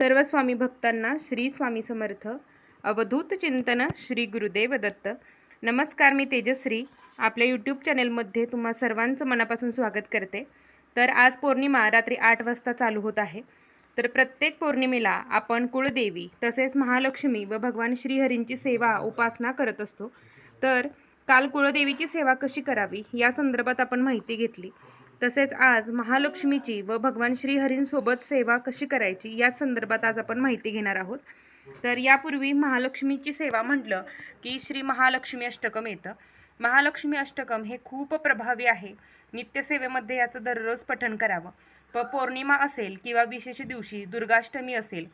सर्व स्वामी भक्तांना श्री स्वामी समर्थ. अवधूत चिंतन श्री गुरुदेव दत्त. नमस्कार मी तेजश्री. आपल्या यूट्यूब चॅनेलमध्ये तुम्हा सर्वांचं मनापासून स्वागत करते. तर आज पौर्णिमा रात्री आठ वाजता चालू होत आहे. तर प्रत्येक पौर्णिमेला आपण कुळदेवी तसेच महालक्ष्मी व भगवान श्रीहरींची सेवा उपासना करत असतो. तर काल कुळदेवीची सेवा कशी करावी या संदर्भात आपण माहिती घेतली. तसेच आज महालक्ष्मीची व भगवान श्रीहरींसोबत सेवा कशी करायची या संदर्भात आज आपण माहिती घेणार आहोत. तर यापूर्वी महालक्ष्मीची सेवा म्हटलं की श्री महालक्ष्मी अष्टकम येतं. महालक्ष्मी अष्टकम हे खूप प्रभावी आहे. नित्यसेवेमध्ये याचं दररोज पठण करावं. प पौर्णिमा असेल किंवा विशेष दिवशी दुर्गाष्टमी असेल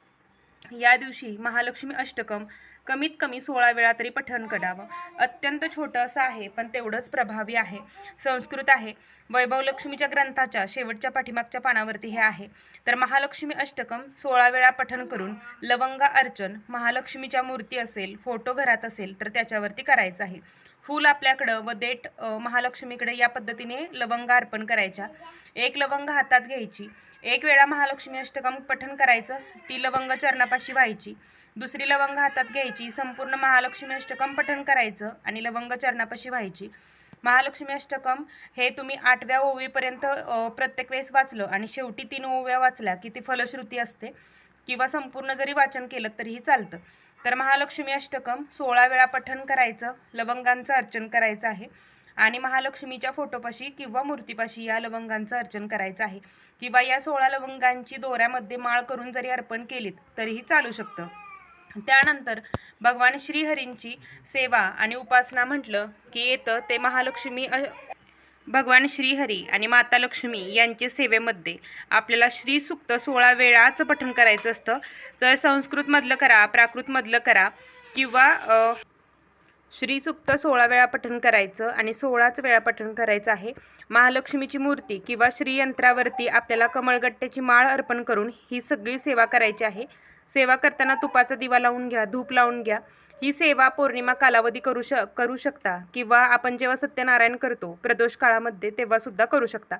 या दिवशी महालक्ष्मी अष्टकम कमीत कमी सोळा वेळा तरी पठण करावं. अत्यंत छोटं असं आहे पण तेवढंच प्रभावी आहे. संस्कृत आहे. वैभव लक्ष्मीच्या ग्रंथाच्या शेवटच्या पाठीमागच्या पानावरती हे आहे. तर महालक्ष्मी अष्टकम सोळा वेळा पठण करून लवंगा अर्चन महालक्ष्मीच्या मूर्ती असेल फोटो घरात असेल तर त्याच्यावरती करायचं आहे. फूल आपल्याकडं व देठ महालक्ष्मीकडे या पद्धतीने लवंगा अर्पण करायच्या. एक लवंग हातात घ्यायची. एक वेळा महालक्ष्मी अष्टकम पठण करायचं. ती लवंग चरणापाशी व्हायची. दुसरी लवंग हातात घ्यायची. संपूर्ण महालक्ष्मी अष्टकम पठण करायचं आणि लवंग चरणापाशी व्हायची. महालक्ष्मी अष्टकम हे तुम्ही आठव्या ओवीपर्यंत प्रत्येक वेळेस वाचलं आणि शेवटी तीन ओव्या वाचल्या की ती फलश्रुती असते. किंवा संपूर्ण जरी वाचन केलं तरीही चालतं. तर महालक्ष्मी अष्टकम सोळा वेळा पठण करायचं लवंगांचं अर्चन करायचं आहे. आणि महालक्ष्मीच्या फोटोपाशी किंवा मूर्तीपाशी या लवंगांचं अर्चन करायचं आहे. किंवा या सोळा लवंगांची दोऱ्यामध्ये माळ करून जरी अर्पण केलीत तरीही चालू शकतं. त्यानंतर भगवान श्रीहरींची सेवा आणि उपासना म्हटलं की येतं ते महालक्ष्मी भगवान श्रीहरी आणि माता लक्ष्मी यांचे सेवेमध्ये आपल्याला श्रीसुक्त सोळा वेळाच पठण करायचं असतं. तर संस्कृतमधलं करा प्राकृतमधलं करा किंवा श्री श्रीसुक्त सोळा वेळा पठण करायचं आणि सोळाच वेळा पठण करायचं आहे. महालक्ष्मीची मूर्ती किंवा श्रीयंत्रावरती आपल्याला कमळगट्ट्याची माळ अर्पण करून ही सगळी सेवा करायची आहे. सेवा करताना तुपाचा दिवा लावून घ्या धूप लावून घ्या. ही सेवा पौर्णिमा कालावधी करू श करू शकता किंवा आपण जेव्हा सत्यनारायण करतो प्रदोष काळामध्ये तेव्हा सुद्धा करू शकता.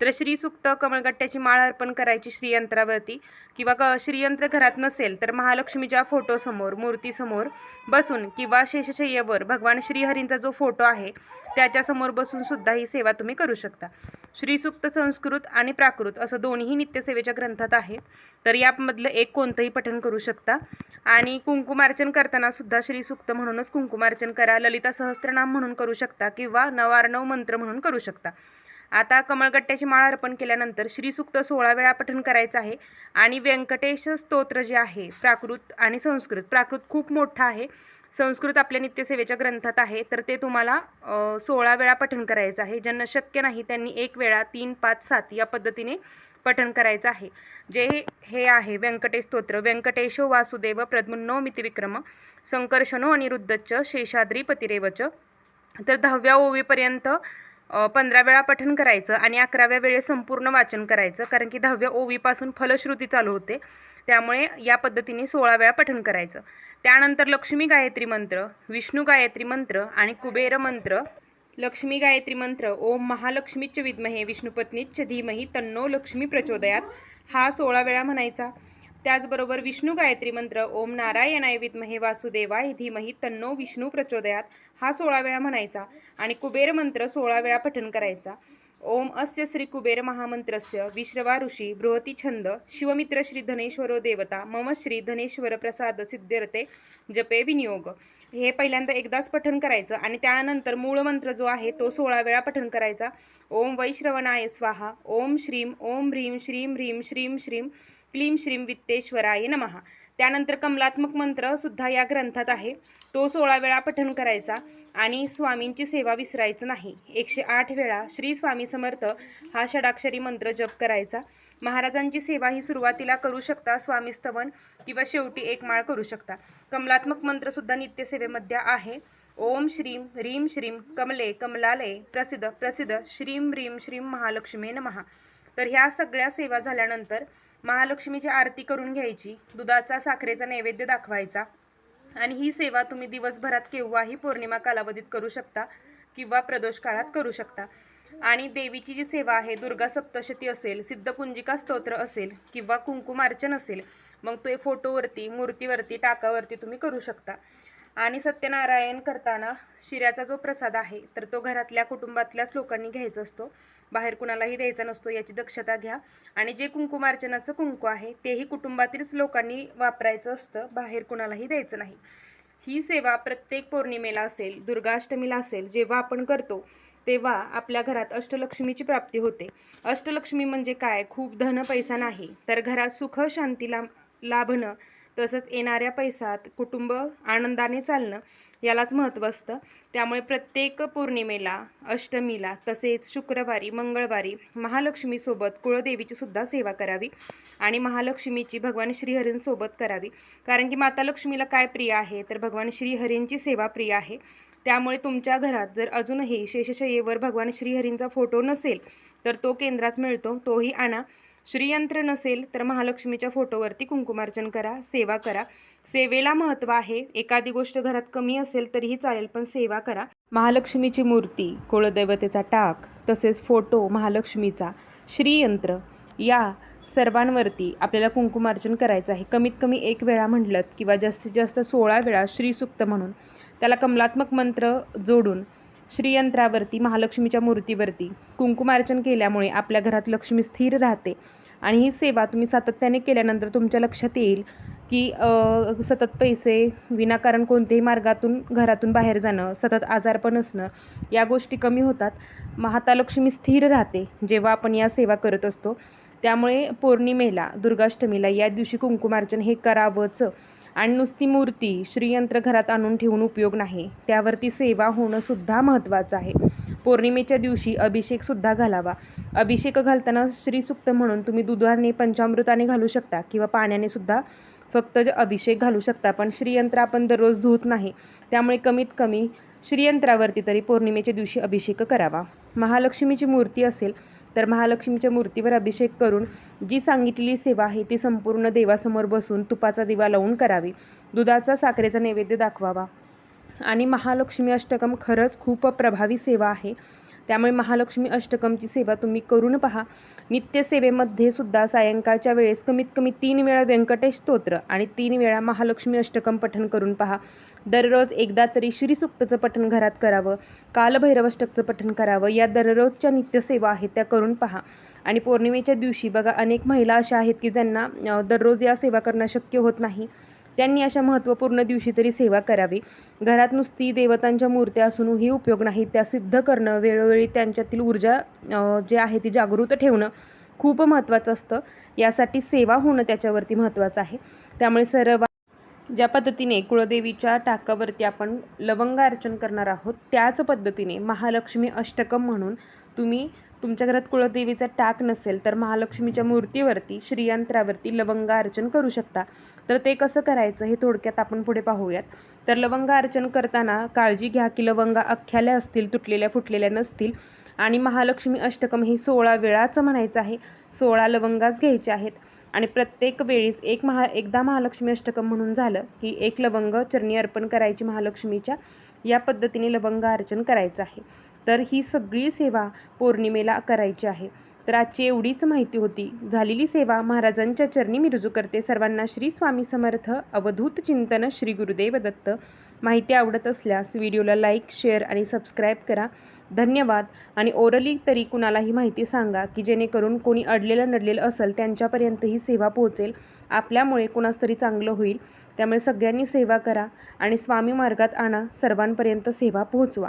तर श्रीसुक्त कमळगट्ट्याची माळ अर्पण करायची श्रीयंत्रावरती किंवा क श्रीयंत्र घरात नसेल तर महालक्ष्मीच्या फोटोसमोर मूर्तीसमोर बसून किंवा शेषशय्येवर भगवान श्रीहरींचा जो फोटो आहे त्याच्यासमोर बसून सुद्धा ही सेवा तुम्ही करू शकता. श्रीसुक्त संस्कृत आणि प्राकृत असं दोन्ही नित्यसेवेच्या ग्रंथात आहे. तर यामधलं एक कोणतंही पठण करू शकता. आणि कुंकुमार्चन करताना सुद्धा श्रीसुक्त म्हणूनच कुंकुमार्चन करा ललिता सहस्त्रनाम म्हणून करू शकता किंवा नवार्णव मंत्र म्हणून करू शकता. आता कमळगट्ट्याची माळ अर्पण केल्यानंतर श्रीसुक्त सोळा वेळा पठण करायचं आहे. आणि व्यंकटेश स्तोत्र जे आहे प्राकृत आणि संस्कृत प्राकृत खूप मोठं आहे. संस्कृत आपल्या नित्यसेवेच्या ग्रंथात आहे तर ते तुम्हाला सोळा वेळा पठण करायचं आहे. ज्यांना शक्य नाही त्यांनी एक वेळा तीन पाच सात या पद्धतीने पठण करायचं आहे. जे हे आहे व्यंकटेश स्तोत्र. व्यंकटेशो वासुदेव प्रद्मुन्नो मितिविक्रम संकर्षणो शेषाद्री पतिरेवचं. तर दहाव्या ओवीपर्यंत पंधरा वेळा पठण करायचं आणि अकराव्या वेळेस संपूर्ण वाचन करायचं. कारण की दहाव्या ओवीपासून फलश्रुती चालू होते. त्यामुळे या पद्धतीने सोळा वेळा पठण करायचं. त्यानंतर लक्ष्मी गायत्री मंत्र विष्णू गायत्री मंत्र आणि कुबेर मंत्र. लक्ष्मी गायत्री मंत्र ओम महालक्ष्मीच विद्महे विष्णुपत्नीच धीमही तन्नो लक्ष्मी प्रचोदयात. हा सोळा वेळा म्हणायचा. त्याचबरोबर विष्णू गायत्री मंत्र ओम नारायणाय विद्महे वासुदेवाय धीमही तन्नो विष्णू प्रचोदयात. हा सोळा वेळा म्हणायचा. आणि कुबेर मंत्र सोळा वेळा पठण करायचा. ओम अस्य श्री कुबेर महामंत्रस्य विश्रवा ऋषी बृहती छंद शिवमित्र श्री धनेश्वरो देवता मम श्री धनेश्वर प्रसाद सिद्ध्यर्थे जपे विनियोग. हे पहिल्यांदा एकदाच पठण करायचं आणि त्यानंतर मूळ मंत्र जो आहे तो सोळा वेळा पठण करायचा. ओम वैश्रवणाय स्वाहा ओम श्रीम ओम ह्रीम श्रीम ह्रीम श्रीम श्रीम क्लीम श्रीम वित्तेश्वराय नमः. त्यानंतर कमलात्मक मंत्र सुद्धा या ग्रंथात आहे. तो सोळा वेळा पठण करायचा आणि स्वामींची सेवा विसरायचं नाही. एकशे आठ वेळा श्री स्वामी समर्थ हा षडाक्षरी मंत्र जप करायचा. महाराजांची सेवा ही सुरुवातीला करू शकता स्वामी स्तवन किंवा शेवटी एक माळ करू शकता. कमलात्मक मंत्र सुद्धा नित्यसेवेमध्ये आहे. ओम श्रीम ह्रीम श्रीम कमले कमलालय प्रसिद्ध प्रसिद्ध श्रीम ह्रीम श्रीम महालक्ष्मी नमहा तर ह्या सगळ्या सेवा झाल्यानंतर महालक्ष्मीची आरती करून घ्यायची दुधाचा साखरेचा नैवेद्य दाखवायचा. आणि ही सेवा तुम्ही दिवसभरात केव्हाही पौर्णिमा कालावधीत करू शकता किंवा प्रदोष काळात करू शकता. आणि देवीची जी सेवा आहे दुर्गा सप्तशती असेल सिद्धपुंजिका स्तोत्र असेल किंवा कुंकुमार्चन असेल मग तो फोटोवरती मूर्तीवरती टाकावरती तुम्ही करू शकता. आणि सत्यनारायण करताना शिऱ्याचा जो प्रसाद आहे तर तो घरातल्या कुटुंबातल्याच लोकांनी घ्यायचा असतो. बाहेर कुणालाही द्यायचा नसतो याची दक्षता घ्या. आणि जे कुंकुमार्चनाचं कुंकू आहे तेही कुटुंबातीलच लोकांनी वापरायचं असतं बाहेर कुणालाही द्यायचं नाही. ही सेवा प्रत्येक पौर्णिमेला असेल दुर्गाष्टमीला असेल जेव्हा आपण करतो तेव्हा आपल्या घरात अष्टलक्ष्मीची प्राप्ती होते. अष्टलक्ष्मी म्हणजे काय? खूप धन पैसा नाही. तर घरात सुख शांतीला लाभणं तसंच येणाऱ्या पैसात कुटुंब आनंदाने चालणं यालाच महत्त्व असतं. त्यामुळे प्रत्येक पौर्णिमेला अष्टमीला तसेच शुक्रवारी मंगळवारी महालक्ष्मीसोबत कुळदेवीची सुद्धा सेवा करावी आणि महालक्ष्मीची भगवान श्रीहरींसोबत करावी. कारण की माता लक्ष्मीला काय प्रिय आहे? तर भगवान श्रीहरींची सेवा प्रिय आहे. त्यामुळे तुमच्या घरात जर अजूनही शेषशय्येवर भगवान श्रीहरींचा फोटो नसेल तर तो केंद्रात मिळतो तोही आणा. श्रीयंत्र नसेल तर महालक्ष्मीच्या फोटोवरती कुंकुमार्चन करा सेवा करा. सेवेला महत्त्व आहे. एखादी गोष्ट घरात कमी असेल तरीही चालेल पण सेवा करा. महालक्ष्मीची मूर्ती कुळदैवतेचा टाक तसेच फोटो महालक्ष्मीचा. श्रीयंत्र या सर्वांवरती आपल्याला कुंकुमार्चन करायचं आहे. कमीत कमी एक वेळा म्हटलं किंवा जास्तीत जास्त सोळा वेळा श्रीसुक्त म्हणून. त्याला कमलात्मक मंत्र जोडून श्रीयंत्रावरती महालक्ष्मीच्या मूर्तीवरती कुंकुमार्चन केल्यामुळे आपल्या घरात लक्ष्मी स्थिर राहते. आणि ही सेवा तुम्ही सातत्याने केल्यानंतर तुमच्या लक्षात येईल की सतत पैसे विनाकारण कोणत्याही मार्गातून घरातून बाहेर जाणं सतत आजारपण असणं या गोष्टी कमी होतात. महातालक्ष्मी स्थिर राहते जेव्हा आपण या सेवा करत असतो. त्यामुळे पौर्णिमेला दुर्गाष्टमीला या दिवशी कुंकुमार्चन हे करावंच. आणि नुसती मूर्ती श्रीयंत्र घरात आणून ठेवून उपयोग नाही. त्यावरती सेवा होणंसुद्धा महत्त्वाचं आहे. पौर्णिमेच्या दिवशी अभिषेकसुद्धा घालावा. अभिषेक घालताना श्रीसुक्त म्हणून तुम्ही दुधाने पंचामृताने घालू शकता किंवा पाण्याने सुद्धा फक्त जे अभिषेक घालू शकता. पण श्रीयंत्र आपण दररोज धुत नाही. त्यामुळे कमीत कमी श्रीयंत्रावरती तरी पौर्णिमेच्या दिवशी अभिषेक करावा. महालक्ष्मीची मूर्ती असेल तर महालक्ष्मीच्या मूर्तीवर अभिषेक करून जी सांगितलेली सेवा आहे ती संपूर्ण देवासमोर बसून तुपाचा दिवा लावून करावी. दुधाचा साखरेचा नैवेद्य दाखवावा. आणि महालक्ष्मी अष्टकम खरंच खूप प्रभावी सेवा आहे. त्यामुळे महालक्ष्मी अष्टकमची सेवा तुम्ही करून पहा. नित्यसेवेमध्ये सुद्धा सायंकाळच्या वेळेस कमीत कमी तीन वेळा व्यंकटेश स्तोत्र आणि तीन वेळा महालक्ष्मी अष्टकम पठण करून पहा. दररोज एकदा तरी श्रीसुक्तचं पठण घरात करावं कालभैरवष्टकचं पठण करावं या दररोजच्या नित्यसेवा आहेत त्या करून पहा. आणि पौर्णिमेच्या दिवशी बघा अनेक महिला अशा आहेत की ज्यांना दररोज या सेवा करणं शक्य होत नाही. त्यांनी अशा महत्त्वपूर्ण दिवशी तरी सेवा करावी. घरात नुसती देवतांच्या मूर्त्या असूनही उपयोग नाही. त्या सिद्ध करणं वेळोवेळी त्यांच्यातील ऊर्जा जे आहे ती जागृत ठेवणं खूप महत्त्वाचं असतं. यासाठी सेवा होणं त्याच्यावरती महत्त्वाचं आहे. त्यामुळे सर्व ज्या पद्धतीने कुळदेवीच्या टाकावरती आपण लवंगार्चन करणार आहोत त्याच पद्धतीने महालक्ष्मी अष्टकम म्हणून तुम्ही तुमच्या घरात कुळदेवीचा टाक नसेल तर महालक्ष्मीच्या मूर्तीवरती श्रीयंत्रावरती लवंगार्चन करू शकता. तर ते कसं करायचं हे थोडक्यात आपण पुढे पाहूयात. तर लवंगार्चन करताना काळजी घ्या की लवंगा अख्ख्याल्या असतील तुटलेल्या फुटलेल्या नसतील. आणि महालक्ष्मी अष्टकम हे सोळा वेळाचं म्हणायचं आहे. सोळा लवंगाच घ्यायचे आहेत. आणि प्रत्येक वेळीस एक महा एकदा महालक्ष्मी अष्टकम म्हणून झालं की एक लवंग चरणी अर्पण करायची महालक्ष्मीच्या. या पद्धतीने लवंग अर्चन करायचं आहे. तर ही सगळी सेवा पौर्णिमेला करायची आहे. तर आजची एवढीच माहिती होती. झालेली सेवा महाराजांच्या चरणी मी रुजू करते. सर्वांना श्री स्वामी समर्थ. अवधूत चिंतन श्री गुरुदेव दत्त. माहिती आवडत असल्यास व्हिडिओला लाईक शेअर आणि सबस्क्राईब करा. धन्यवाद. आणि ओरली तरी कुणालाही माहिती सांगा की जेणेकरून कोणी अडलेलं नडलेलं असेल त्यांच्यापर्यंत ही सेवा पोहोचेल. आपल्यामुळे कुणास तरी चांगलं होईल. त्यामुळे सगळ्यांनी सेवा करा आणि स्वामी मार्गात आणा. सर्वांपर्यंत सेवा पोहोचवा.